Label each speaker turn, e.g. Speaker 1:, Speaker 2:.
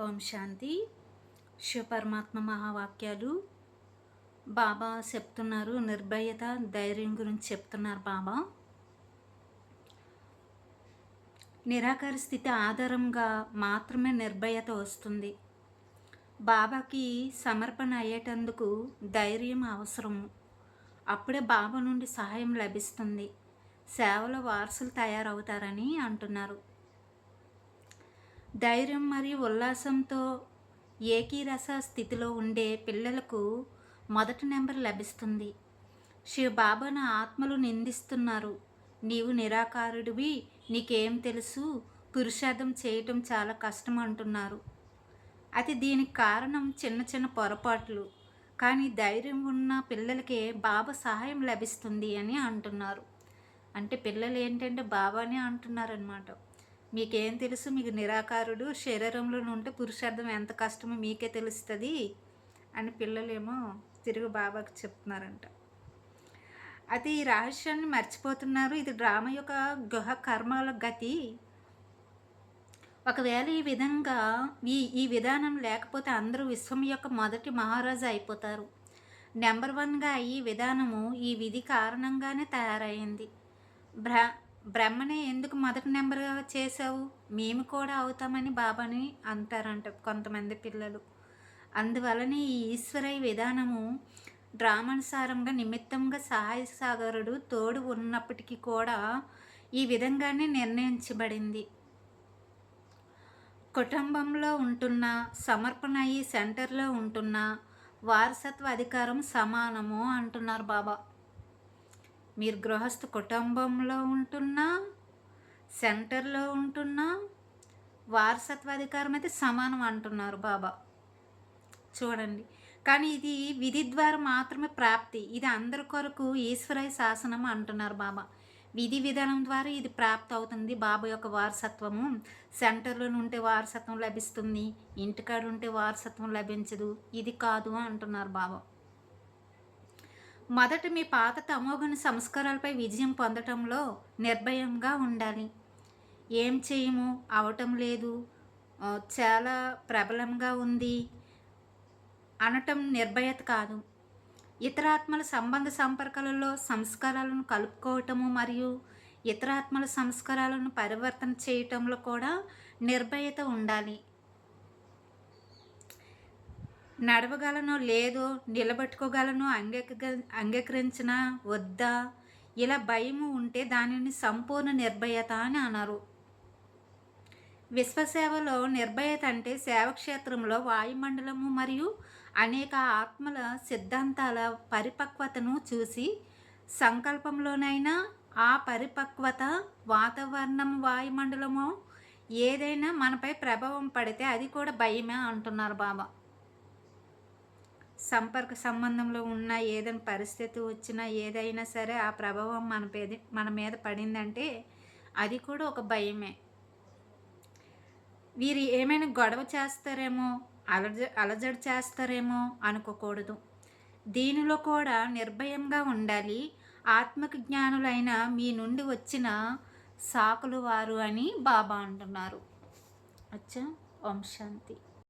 Speaker 1: ఓం శాంతి. శివపరమాత్మ మహావాక్యాలు. బాబా చెప్తున్నారు నిర్భయత ధైర్యం గురించి చెప్తున్నారు బాబా. నిరాకార స్థితి ఆధారంగా మాత్రమే నిర్భయత వస్తుంది. బాబాకి సమర్పణ అయ్యేటందుకు ధైర్యం అవసరము. అప్పుడే బాబా నుండి సహాయం లభిస్తుంది. సేవలో వారసులు తయారవుతారని అంటున్నారు. ధైర్యం మరియు ఉల్లాసంతో ఏకీరస స్థితిలో ఉండే పిల్లలకు మొదటి నెంబర్ లభిస్తుంది. శివ బాబాను ఆత్మలు నిందిస్తున్నారు. నీవు నిరాకారుడివి నీకేం తెలుసు? పురుషార్థం చేయటం చాలా కష్టం అంటున్నారు. అది దీనికి కారణం చిన్న చిన్న పొరపాట్లు. కానీ ధైర్యం ఉన్న పిల్లలకే బాబా సహాయం లభిస్తుంది అని అంటున్నారు. అంటే పిల్లలు ఏంటంటే బాబానే అంటున్నారనమాట మీకేం తెలుసు? మీకు నిరాకారుడు శరీరంలో ఉంటే పురుషార్థం ఎంత కష్టమో మీకే తెలుస్తుంది అని పిల్లలేమో తిరుగు బాబాకి చెప్తున్నారంట. అది ఈ రహస్యాన్ని మర్చిపోతున్నారు. ఇది డ్రామా యొక్క గుహ కర్మల గతి. ఒకవేళ ఈ విధంగా ఈ ఈ విధానం లేకపోతే అందరూ విశ్వం యొక్క మొదటి మహారాజు అయిపోతారు. నెంబర్ వన్గా ఈ విధానము ఈ విధి కారణంగానే తయారైంది. బ్ర బ్రహ్మనే ఎందుకు మొదటి నెంబర్ చేసావు మేము కూడా అవుతామని బాబాని అంటారంట కొంతమంది పిల్లలు. అందువలన ఈ ఈశ్వరయ్య విధానము డ్రామానుసారంగా నిమిత్తంగా సహాయ సాగరుడు తోడు ఉన్నప్పటికీ కూడా ఈ విధంగానే నిర్ణయించబడింది. కుటుంబంలో ఉంటున్న సమర్పణ అయ్యి సెంటర్లో ఉంటున్న వారసత్వ అధికారం సమానము అంటున్నారు బాబా. మీరు గృహస్థ కుటుంబంలో ఉంటున్నా సెంటర్లో ఉంటున్నా వారసత్వ అధికారం అయితే సమానం అంటున్నారు బాబా. చూడండి. కానీ ఇది విధి ద్వారా మాత్రమే ప్రాప్తి. ఇది అందరి కొరకు ఈశ్వరయ శాసనం అంటున్నారు బాబా. విధి విధానం ద్వారా ఇది ప్రాప్తి అవుతుంది. బాబా యొక్క వారసత్వము సెంటర్లో ఉంటే వారసత్వం లభిస్తుంది ఇంటికాడ ఉంటే వారసత్వం లభించదు. ఇది కాదు అంటున్నారు బాబా. మొదట మీ పాత తమోగుణ సంస్కారాలపై విజయం పొందటంలో నిర్భయంగా ఉండాలి. ఏం చేయము? అవటం లేదు. చాలా ప్రబలంగా ఉంది. అనటం నిర్భయత కాదు. ఇతరాత్మల సంబంధ సంపర్కాలలో సంస్కారాలను కలుపుకోవటము మరియు ఇతరాత్మల సంస్కారాలను పరివర్తన చేయటంలో కూడా నిర్భయత ఉండాలి. నడవగలను లేదో నిలబెట్టుకోగలను అంగీక అంగీకరించిన వద్దా? ఇలా భయము ఉంటే దానిని సంపూర్ణ నిర్భయత అని అన్నారు విశ్వసేవలో నిర్భయత అంటే సేవక్షేత్రంలో వాయుమండలము మరియు అనేక ఆత్మల సిద్ధాంతాల పరిపక్వతను చూసి సంకల్పంలోనైనా ఆ పరిపక్వత వాతావరణం వాయుమండలము ఏదైనా మనపై ప్రభావం పడితే అది కూడా భయమే అంటున్నారు బాబా. సంపర్క సంబంధంలో ఉన్న ఏదైనా పరిస్థితి వచ్చినా ఏదైనా సరే ఆ ప్రభావం మన పేద మన మీద పడిందంటే అది కూడా ఒక భయమే. వీరు ఏమైనా గొడవ చేస్తారేమో అలజ అలజడి చేస్తారేమో అనుకోకూడదు. దీనిలో కూడా నిర్భయంగా ఉండాలి. ఆత్మక జ్ఞానులైన మీ నుండి వచ్చిన సాకులు వారు అని బాబా అంటున్నారు. అచ్చా ఓం శాంతి.